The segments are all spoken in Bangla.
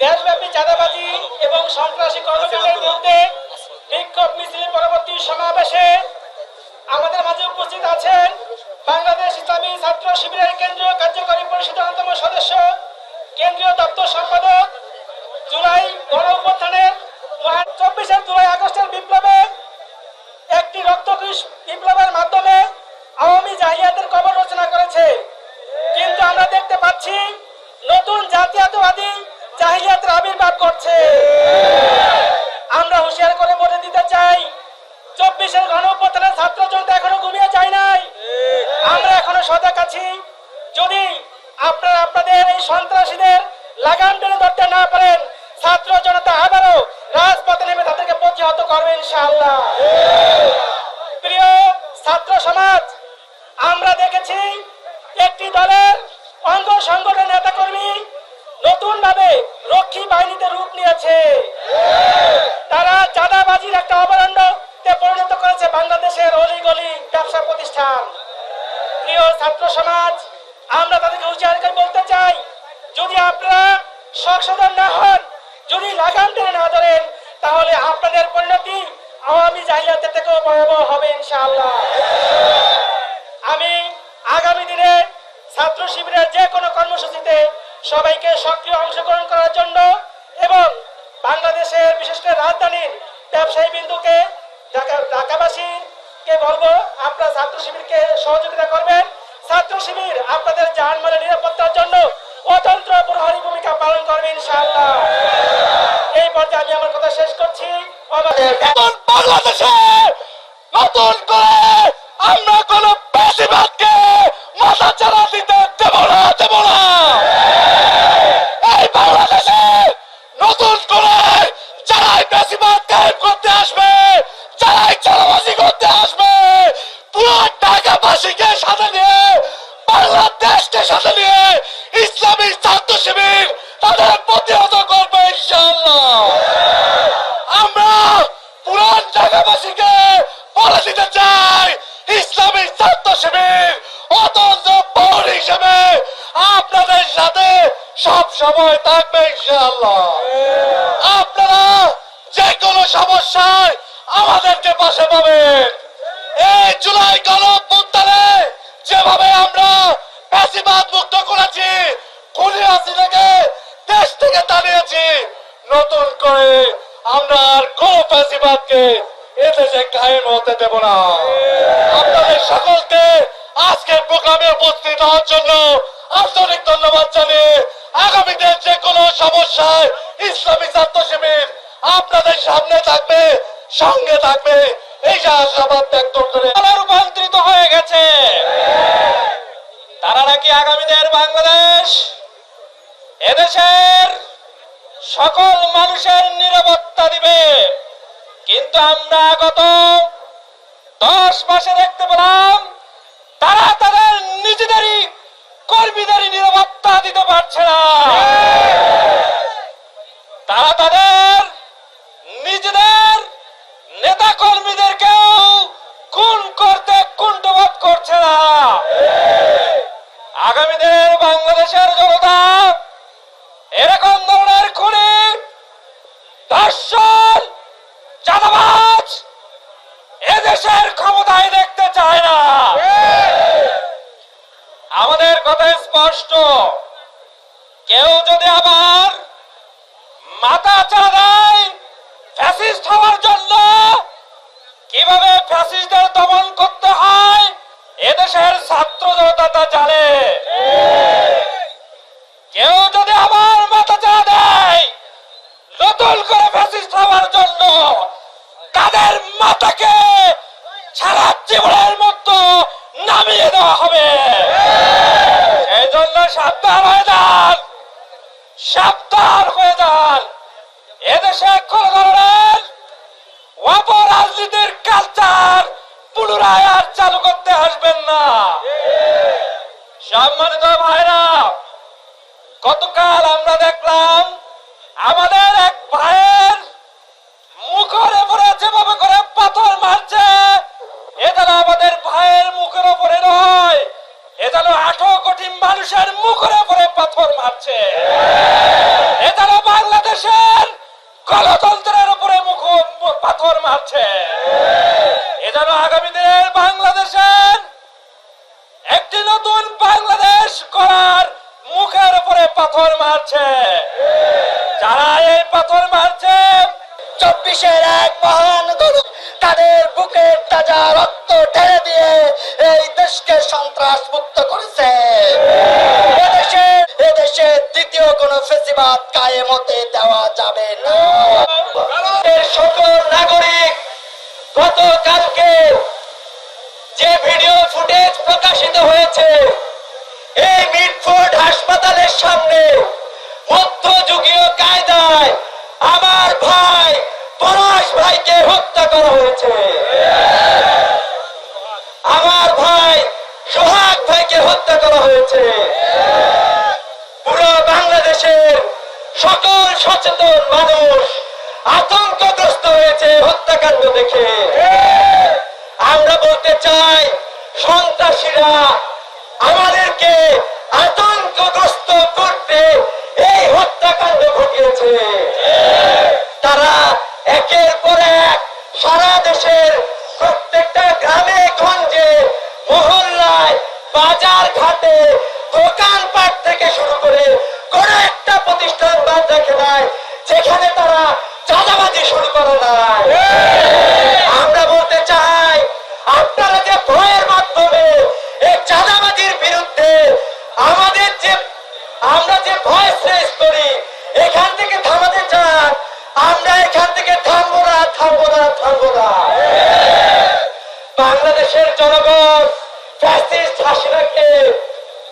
দেশব্যাপী চাঁদাবাজি এবং সন্ত্রাসী কর্মকাণ্ডের বিরুদ্ধে বিক্ষোভ মিছিল পরবর্তী সমাবেশে আমাদের মাঝে উপস্থিত আছেন বাংলাদেশ ইসলামী ছাত্র শিবিরের কেন্দ্রীয় কার্যকরী পরিষদের অন্যতম সদস্য, কেন্দ্রীয় দপ্তর সম্পাদক, জুলাই গণ মহান চব্বিশে জুলাই আগস্টের বিপ্লবে একটি রক্তকৃষ বিপ্লবের মাধ্যমে আওয়ামী জাহিয়াতের কবর রচনা করেছে। কিন্তু আমরা দেখতে পাচ্ছি নতুন জাতীয়তাবাদী জাহিলিয়াতের আবির্ভাব করছে। আমরা হুঁশিয়ার করে বলে দিতে চাই। চব্বিশের গণ অভ্যুত্থানের ছাত্র জনতা এখনও ঘুমিয়ে যায় নাই। আমরা এখনও সজাগ আছি। যদি আপনারা আপনাদের এই সন্ত্রাসীদের লাগাম টেনে ধরতে না পারেন, ছাত্র জনতা আবারও রাজপথে নেমে তাদেরকে প্রতিহত করবে ইনশাআল্লাহ। প্রিয় ছাত্র সমাজ, আমরা দেখেছি একটি দলের অঙ্গ সংগঠন নেতা কর্মী নতুন ভাবে রক্ষী বাহিনীতে রূপ নিয়েছে। তারা চাঁদাবাজির একটা অবরণ্যতে পরিণত করেছে বাংলাদেশের অলিগলি ব্যবসা প্রতিষ্ঠান। প্রিয় ছাত্র সমাজ, আমরা তাদেরকে উচ্চার করে বলতে চাই, যদি আপনারা সংশোধন না হন, যদি লাগাম টেনে না ধরেন, তাহলে আপনাদের পরিণতি আওয়ামী জাহিলাতের থেকেও ভয়াবহ হবে ইনশাআল্লাহ। আমি আগামী দিনে ছাত্র শিবিরের যে কোনো কর্মসূচিতে সবাইকে সক্রিয় অংশগ্রহণ করার জন্য এবং বাংলাদেশের বিশেষ করে রাজধানীর ব্যবসায়ী বিন্দুকে, ঢাকা ঢাকাবাসীকে বলব, আপনারা ছাত্র শিবিরকে সহযোগিতা করবেন। ছাত্র শিবির আপনাদের জানমালের নিরাপত্তার জন্য অতন্ত্র প্রহরী ভূমিকা পালন করবে ইনশাআল্লাহ। এই পর্যায়ে আমি আমার কথা শেষ করছি। বাংলাদেশে নতুন করে আমরা কোন বেশিরভাগকে মাথা চারা দিতে দেব না দেব না। এই বাংলাদেশে নতুন করে যারাই বেশিরভাগ কায়েম করতে আসবে, যারাই চালাবাজি করতে আসবে, পুরো ঢাকাবাসীকে সাথে নিয়ে, বাংলাদেশকে সাথে নিয়ে ইসলামী ছাত্র শিবির তাদের প্রতিহত করবে ইনশাআল্লাহ। আমরা পুরান জায়গাবাসীকে বলে দিতে চাই, ইসলামী ছাত্র শিবির অতন্ত্র পৌর হিসেবে আপনাদের সাথে সব সময় থাকবে ইনশাআল্লাহ। আপনারা যে কোনো সমস্যায় আমাদেরকে পাশে পাবেন। এই জুলাই গণ অভ্যুত্থানে যেভাবে আমরা বেশিবাদ মুক্ত করেছি, খুনি হাসিনাকে দেশ থেকে তাড়িয়েছি, নতুন করে আমরা আর কোন ফ্যাসিবাদকে এদেশে কায়েম হতে দেব না। আপনাদের আজকের প্রোগ্রামে উপস্থিত হওয়ার জন্য আন্তরিক ধন্যবাদ জানিয়ে আগামীতে যে কোনো সমস্যায় ইসলামী ছাত্র শিবির আপনাদের সামনে থাকবে, সঙ্গে থাকবে। এই যে আশাবাদ ব্যক্ত করে তারা রূপান্তরিত হয়ে গেছে। তারা নাকি আগামীদের বাংলাদেশ, এদেশের সকল মানুষের নিরাপত্তা দিবে। কিন্তু আমরা গত দশ মাসে দেখতে পেলাম তারা তাদের নিজেদেরই কর্মীদেরই নিরাপত্তা দিতে পারছে না। তারা তাদের নিজেদের নেতা কর্মীদেরকেও খুন করতে কুণ্ঠবোধ করছে না। আগামী দিনের বাংলাদেশের জনতা এরকম ধরনের খুনি, ধর্ষণ, চাঁদাবাজ এদেশের ক্ষমতায় দেখতে চায় না। কথা স্পষ্ট। কেউ যদি আবার মাথা চাড়া দেয় হওয়ার জন্য, কীভাবে ফ্যাসিস্টদের দমন করতে হয়? এদেশের ছাত্র জনতা তা জানে। কেউ যদি আবার মাথা চাড়া দেয়, নতুন করে ফ্যাসিস্ট হওয়ার জন্য, তাদের মাথাকে সারা জীবনের মতো নামিয়ে দেওয়া হবে। এই জন্য সাবধান হয়ে যান। সাবধান হয়ে যান। এদেশে কোন ধরনের অপরাজনীতির কালচার পুনরায় আর চালু করতে আসবেন না। সম্মানিত ভাইরা, গতকাল আমরা দেখলাম আমাদের এক ভাইয়ের মুখের উপরে যেভাবে করে পাথর মারছে, এ যেন আমাদের ভাইয়ের মুখের উপরে নয়। এ যেন আঠারো মানুষের মুখের উপরে পাথর মারছে। এ যেন মারছে। এজন্য আগামী বাংলাদেশের একটি নতুন বাংলাদেশ করার মুখের উপরে পাথর মারছে। যারা এই পাথর মারছে, চব্বিশের এক মহান গরু তাদের বুকের তাজা রক্ত ঢেলে দিয়ে এই দেশকে সন্ত্রাস মুক্ত করেছে। এদেশে এদেশে দ্বিতীয় কোন ফেসিবাদ কায়েম হতে দেওয়া যাবে না। সকল নাগরিক গতকালকে যে ভিডিও ফুটেজ প্রকাশিত হয়েছে, এই মিটফোর্ড হাসপাতালের সামনে মধ্যযুগীয় কায়দায় আমার ভাই পলাশ ভাইকে করা হয়েছে। আমার ভাই সোহাগ ভাইকে হত্যা করা হয়েছে। পুরো বাংলাদেশের সকল সচেতন মানুষ আতঙ্কগ্রস্ত হয়েছে হত্যাকাণ্ড দেখে। আমরা বলতে চাই, সন্ত্রাসীরা আমাদেরকে আতঙ্কগ্রস্ত করতে এই হত্যাকাণ্ড ঘটিয়েছে তারা একের পর এক সারা দেশের প্রত্যেকটা গ্রামে গঞ্জে মহল্লায় বাজার ঘাটে দোকানপাট থেকে শুরু করে কোন একটা প্রতিষ্ঠান বাদ রেখে নাই যেখানে তারা চাঁদাবাজি শুরু করে নাই আমরা বলতে চাই, আপনারা যে ভয়ের মাধ্যমে এই চাঁদাবাজির বিরুদ্ধে আমাদের যে, আমরা যে ভয় শেষ করি, এখান থেকে থামাতে চান, আমরা এখান থেকে থামবো না থামবো না থামবো না। বাংলাদেশের জনগণ ফ্যাসিস্ট হাসিনাকে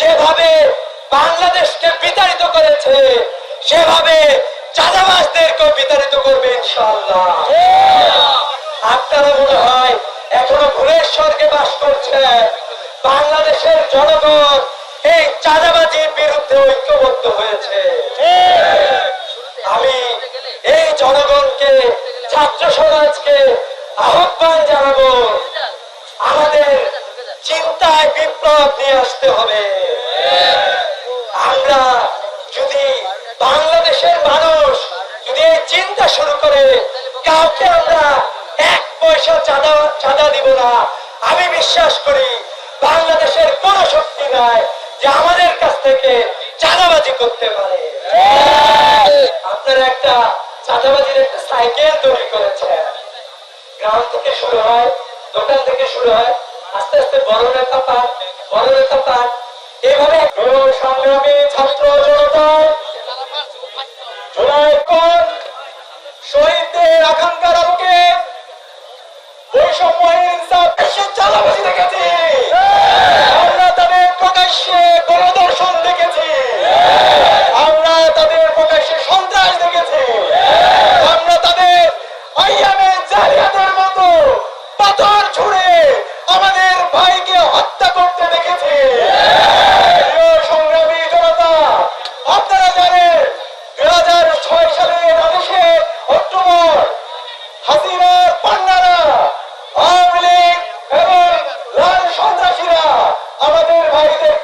যেভাবে বাংলাদেশকে বিতাড়িত করেছে, সেভাবে চাঁদাবাজদেরকেও বিতাড়িত করবে ইনশাআল্লাহ। আপনারা মনে হয় এখনও ভুলের স্বর্গে বাস করছে বাংলাদেশের জনগণ এই চাঁদাবাজির বিরুদ্ধে ঐক্যবদ্ধ হয়েছে। আমি এই জনগণকে, ছাত্র সমাজকে আহ্বান জানাব। আমাদের চিন্তায় বিপ্লব নিয়ে আসতে হবে। আমরা যদি বাংলাদেশের মানুষ যদি চিন্তা শুরু করে, কাউকে আমরা এক পয়সা চাঁদা চাঁদা দিব না। আমি বিশ্বাস করি বাংলাদেশের কোন শক্তি নাই যে আমাদের কাছ থেকে চাঁদাবাজি করতে পারে। আপনারা একটা চাঁদাবাজির একটা সাইকেল তৈরি করেছেন। গ্রাম থেকে শুরু হয়, দোকান থেকে শুরু হয় আস্তে আস্তে বড় নেতা পান বড় সংগ্রামী ছাত্র জনতা জুলাই কোন শহীদদের আকাঙ্ক্ষার আলোকে দেখেছি। আমরা তাদের প্রকাশ্যে গণদর্শন দেখেছি। আমরা তাদের প্রকাশ্যে সন্ত্রাস দেখেছি আমরা তাদের আইয়ামে জালিয়াতের মতো পাথর ছুড়ে আমাদের ভাইকে হত্যা করতে দেখেছি প্রিয় সংগ্রামী জনতা আপনারা জানেন দুই হাজার ছয় সালের আদেশে অক্টোবর হাসিনার পান্নারা আওয়ামী লীগ এবং লাল সন্ত্রাসীরা আমাদের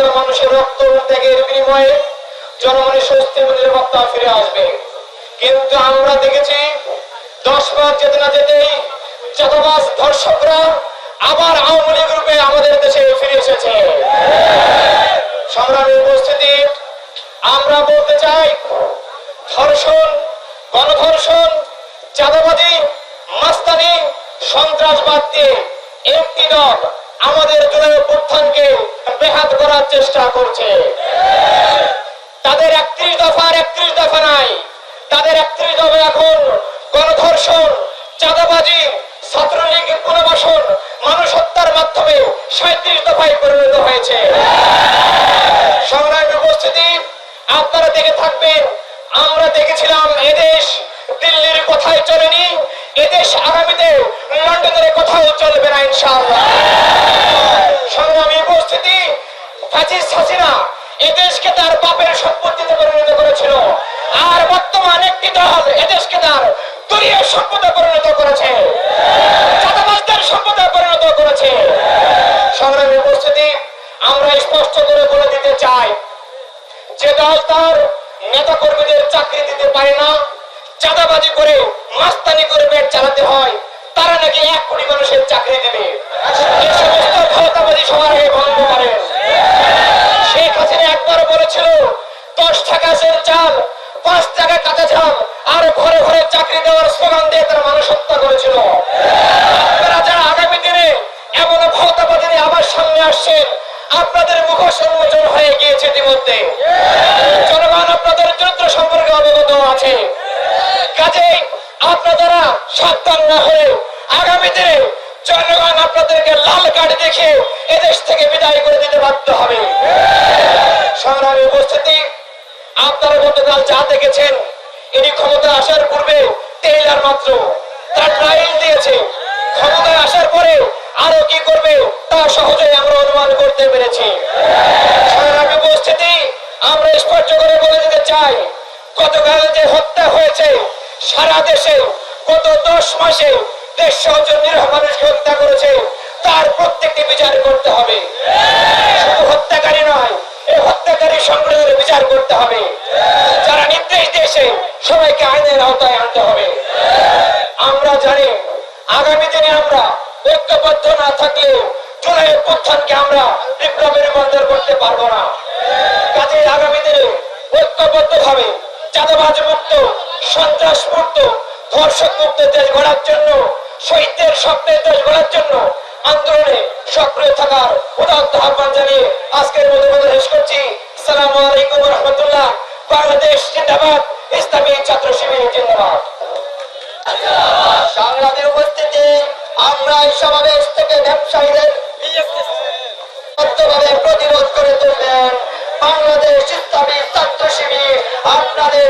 হাজার মানুষের রক্ত ত্যাগের বিনিময়ে জনগণের স্বস্তি নিরাপত্তা ফিরে আসবে। কিন্তু আমরা দেখেছি, দশ মাস যেতে না যেতেই চাঁদাবাজ ধর্ষকরা আবার আওয়ামী লীগ রূপে আমাদের দেশে ফিরে এসেছে। সংগ্রামী উপস্থিতি, আমরা বলতে চাই, ধর্ষণ, গণধর্ষণ, চাঁদাবাজি, মাস্তানি, সন্ত্রাসবাদ দিয়ে একটি দল আমাদের জুলাই অভ্যুত্থানকে বেহাত করার চেষ্টা করছে। তাদের একত্রিশ দফার একত্রিশ দফা নাই। তাদের একত্রিশ দফা এখন গণধর্ষণ, চাঁদাবাজি ছাত্রলীগের পুনর্বাসন মানুষ হত্যার মাধ্যমে সাঁত্রিশ দফায় পরিণত হয়েছে। সংগ্রামী উপস্থিতি, আপনারা দেখে থাকবেন, আমরা দেখেছিলাম এদেশ দিল্লির কথাই চলেনি, এদেশ আগামীতে লন্ডনের কথাও চলবে না, ইনশাআল্লাহ। উপস্থিতি ফ্যাসিস্ট হাসিনা এদেশকে তার বাপের সম্পত্তিতে পরিণত করেছিল। আর বর্তমান একটি দল এদেশকে তার দলীয় সম্পদে পরিণত করেছে। চাঁদাবাজদের সম্পদে পরিণত করেছে। সংগ্রামী উপস্থিতি, আমরা স্পষ্ট করে বলে দিতে চাই, যে দল তার নেতা কর্মীদের চাকরি দিতে পারে না, চাঁদাবাজি করে মাস্তানি করে পেট চালাতে হয়। তারা নাকি এক কোটি মানুষের চাকরি দেবে। ক্ষমতাবাদী সবার আগে বন্ধ করেন শেখ হাসিনা একবার বলেছিল, দশ টাকা সের চাল, পাঁচ টাকা কাঁচা চাল আর ঘরে ঘরে চাকরি দেওয়ার স্লোগান দিয়ে তারা মানুষ হত্যা করেছিল যারা আগামী দিনে এমন ক্ষমতাবাদী আবার সামনে আসছেন, আপনাদের মুখোশ উন্মোচন হয়ে গিয়েছে ইতিমধ্যে। জনগণ আপনাদের চরিত্র সম্পর্কে অবগত আছে। কাজেই আপনারা সাবধান না হয়ে আগামী দিনে জনগণ আপনাদেরকে লাল কার্ড দেখে এদেশ থেকে বিদায় করে দিতে বাধ্য হবে। সংগ্রামী উপস্থিতি, আপনারা গতকাল যা দেখেছেন, এটি ক্ষমতা আসার পূর্বে টেইলার মাত্র তার ট্রায়াল দিয়েছে। ক্ষমতায় আসার পরে আরও কি করবে তা সহজেই আমরা অনুমান করতে পেরেছি। সংগ্রামী উপস্থিতি, আমরা স্পষ্ট করে বলে দিতে চাই, গতকাল যে হত্যা হয়েছে সারা দেশে গত দশ মাসে দেশ সহজন নিরহ মানুষকে হত্যা করেছে। তার প্রত্যেকটি বিচার করতে হবে। শুধু হত্যাকারী নয়, এই হত্যাকারী সংগ্রহের বিচার করতে হবে। যারা নির্দেশ দিয়েছে, সবাইকে আইনের আওতায় আনতে হবে। আমরা জানি, আগামী দিনে আমরা ঐক্যবদ্ধ না থাকলে জুলাই প্রত্যানকে আমরা বিপ্লবের রূপান্তর করতে পারব না। কাজে আগামী দিনে ঐক্যবদ্ধ ভাবে চাঁদাবাজ মুক্ত সন্ত্রাস মুক্ত ধর্ষক মুক্ত দেশ গড়ার জন্য শহীদদের স্বপ্নের দেশ গড়ার জন্য আন্দোলনে সক্রিয় থাকার উদাত্ত আহ্বান জানিয়ে আজকের মতো কথা শেষ করছি। সালাম আলাইকুম রহমতুল্লাহ। বাংলাদেশ জিন্দাবাদ ইসলামী ছাত্র শিবির জিন্দাবাদ। সংগ্রামের উপস্থিতি আমরা এই সমাবেশ থেকে ব্যবসায়ীদের প্রতিরোধ করে তুলবেন। বাংলাদেশ ইসলামী ছাত্র আপনাদের